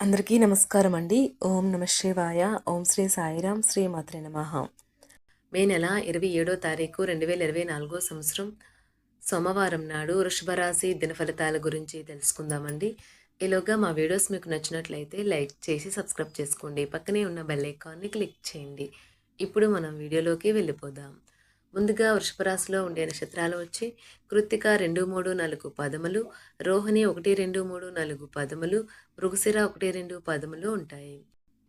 అందరికీ నమస్కారం అండి. ఓం నమ శివాయ. ఓం శ్రీ సాయిరాం. శ్రీ మాత్రే నమః. మే నెల ఇరవై ఏడో తారీఖు రెండు వేల ఇరవై నాలుగో సంవత్సరం సోమవారం నాడు వృషభరాశి దినఫలితాల దిన ఫలితాల గురించి తెలుసుకుందామండి. ఈలోగా మా వీడియోస్ మీకు నచ్చినట్లయితే లైక్ చేసి సబ్స్క్రైబ్ చేసుకోండి. పక్కనే ఉన్న బెల్ ఐకాన్ని క్లిక్ చేయండి. ఇప్పుడు మనం వీడియోలోకి వెళ్ళిపోదాం. ముందుగా వృషభరాశిలో ఉండే నక్షత్రాలు వచ్చి కృత్తిక రెండు మూడు నాలుగు పదములు రోహిణి ఒకటి రెండు మూడు నాలుగు పదములు మృగశిర ఒకటి రెండు పదములు ఉంటాయి.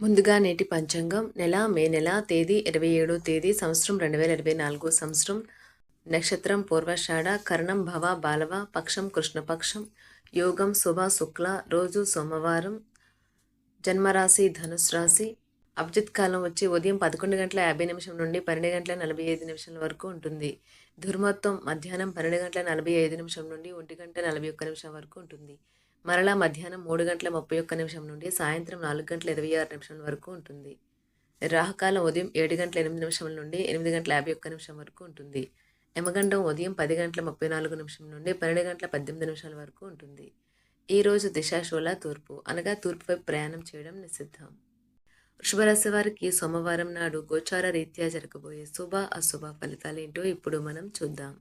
ముందుగా నేటి పంచాంగం నెల మే నెల తేదీ ఇరవై ఏడో తేదీ సంవత్సరం రెండు వేల ఇరవై నాలుగో సంవత్సరం. నక్షత్రం పూర్వషాఢ కర్ణం భవ బాలవ పక్షం కృష్ణపక్షం యోగం శుభ శుక్ల రోజు సోమవారం. జన్మరాశి ధనుసు రాశి అభిజిత్ కాలం వచ్చి ఉదయం పదకొండు గంటల యాభై నిమిషం నుండి పన్నెండు గంటల నలభై ఐదు నిమిషాల వరకు ఉంటుంది. దుర్మత్వం మధ్యాహ్నం పన్నెండు గంటల నలభై ఐదు నిమిషం నుండి ఒంటి గంట నలభై ఒక్క నిమిషం వరకు ఉంటుంది. మరలా మధ్యాహ్నం మూడు గంటల ముప్పై ఒక్క నిమిషం నుండి సాయంత్రం నాలుగు గంటల ఇరవై ఆరు నిమిషం వరకు ఉంటుంది. రాహుకాలం ఉదయం ఏడు గంటల ఎనిమిది నిమిషం నుండి ఎనిమిది గంటల యాభై ఒక్క నిమిషం వరకు ఉంటుంది. యమగండం ఉదయం పది గంటల ముప్పై నాలుగు నిమిషం నుండి పన్నెండు గంటల పద్దెనిమిది నిమిషాల వరకు ఉంటుంది. ఈరోజు దిశాశోల తూర్పు. అనగా తూర్పుపై ప్రయాణం చేయడం నిషిద్ధం. వృషభరాశి వారికి సోమవారం నాడు గోచార రీత్యా జరగబోయే శుభ అశుభ ఫలితాలేంటో ఇప్పుడు మనం చూద్దాం.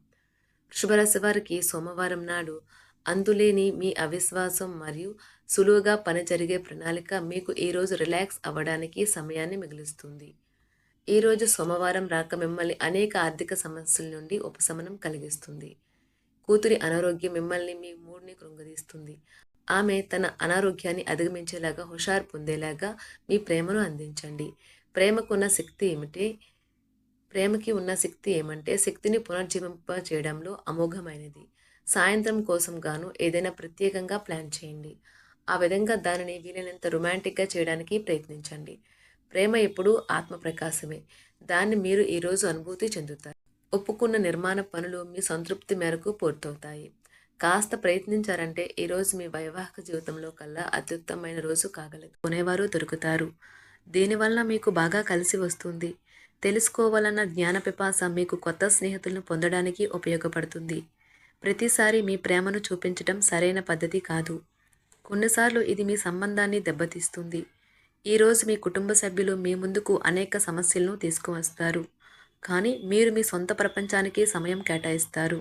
వృషభరాశి వారికి సోమవారం నాడు అందులేని మీ అవిశ్వాసం మరియు సులువుగా పని జరిగే ప్రణాళిక మీకు ఈరోజు రిలాక్స్ అవ్వడానికి సమయాన్ని మిగులుస్తుంది. ఈరోజు సోమవారం రాక మిమ్మల్ని అనేక ఆర్థిక సమస్యల నుండి ఉపశమనం కలిగిస్తుంది. కూతురి అనారోగ్యం మిమ్మల్ని మీ మూడ్ని కృంగదీస్తుంది. ఆమె తన అనారోగ్యాన్ని అధిగమించేలాగా హుషారు పొందేలాగా మీ ప్రేమను అందించండి. ప్రేమకున్న శక్తి ఏమిటి? ప్రేమకి ఉన్న శక్తి ఏమంటే శక్తిని పునర్జీవింప చేయడంలో అమోఘమైనది. సాయంత్రం కోసం గాను ఏదైనా ప్రత్యేకంగా ప్లాన్ చేయండి. ఆ విధంగా దానిని వీలైనంత రొమాంటిక్గా చేయడానికి ప్రయత్నించండి. ప్రేమ ఎప్పుడూ ఆత్మ ప్రకాశమే దాన్ని మీరు ఈరోజు అనుభూతి చెందుతారు. ఒప్పుకున్న నిర్మాణ పనులు మీ సంతృప్తి మేరకు పూర్తవుతాయి. కాస్త ప్రయత్నించారంటే ఈరోజు మీ వైవాహిక జీవితంలో కల్లా అత్యుత్తమైన రోజు కాగలదు. కొనేవారు దొరుకుతారు. దీనివల్ల మీకు బాగా కలిసి వస్తుంది. తెలుసుకోవాలన్న జ్ఞాన పిపాస మీకు కొత్త స్నేహితులను పొందడానికి ఉపయోగపడుతుంది. ప్రతిసారి మీ ప్రేమను చూపించటం సరైన పద్ధతి కాదు. కొన్నిసార్లు ఇది మీ సంబంధాన్ని దెబ్బతీస్తుంది. ఈరోజు మీ కుటుంబ సభ్యులు మీ ముందుకు అనేక సమస్యలను తీసుకువస్తారు. కానీ మీరు మీ సొంత ప్రపంచానికి సమయం కేటాయిస్తారు.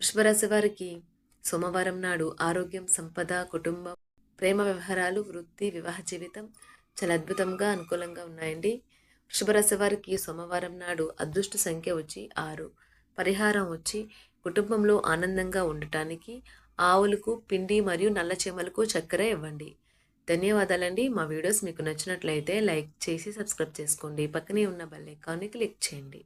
వృషభరాశి వారికి సోమవారం నాడు ఆరోగ్యం సంపద కుటుంబం ప్రేమ వ్యవహారాలు వృత్తి వివాహ జీవితం చాలా అద్భుతంగా అనుకూలంగా ఉన్నాయండి. వృషభరాశి వారికి సోమవారం నాడు అదృష్ట సంఖ్య వచ్చి ఆరు. పరిహారం వచ్చి కుటుంబంలో ఆనందంగా ఉండటానికి ఆవులకు పిండి మరియు నల్ల చేమలకు చక్కెర ఇవ్వండి. ధన్యవాదాలండి. మా వీడియోస్ మీకు నచ్చినట్లయితే లైక్ చేసి సబ్స్క్రైబ్ చేసుకోండి. పక్కనే ఉన్న బెల్ ఐకాన్ని క్లిక్ చేయండి.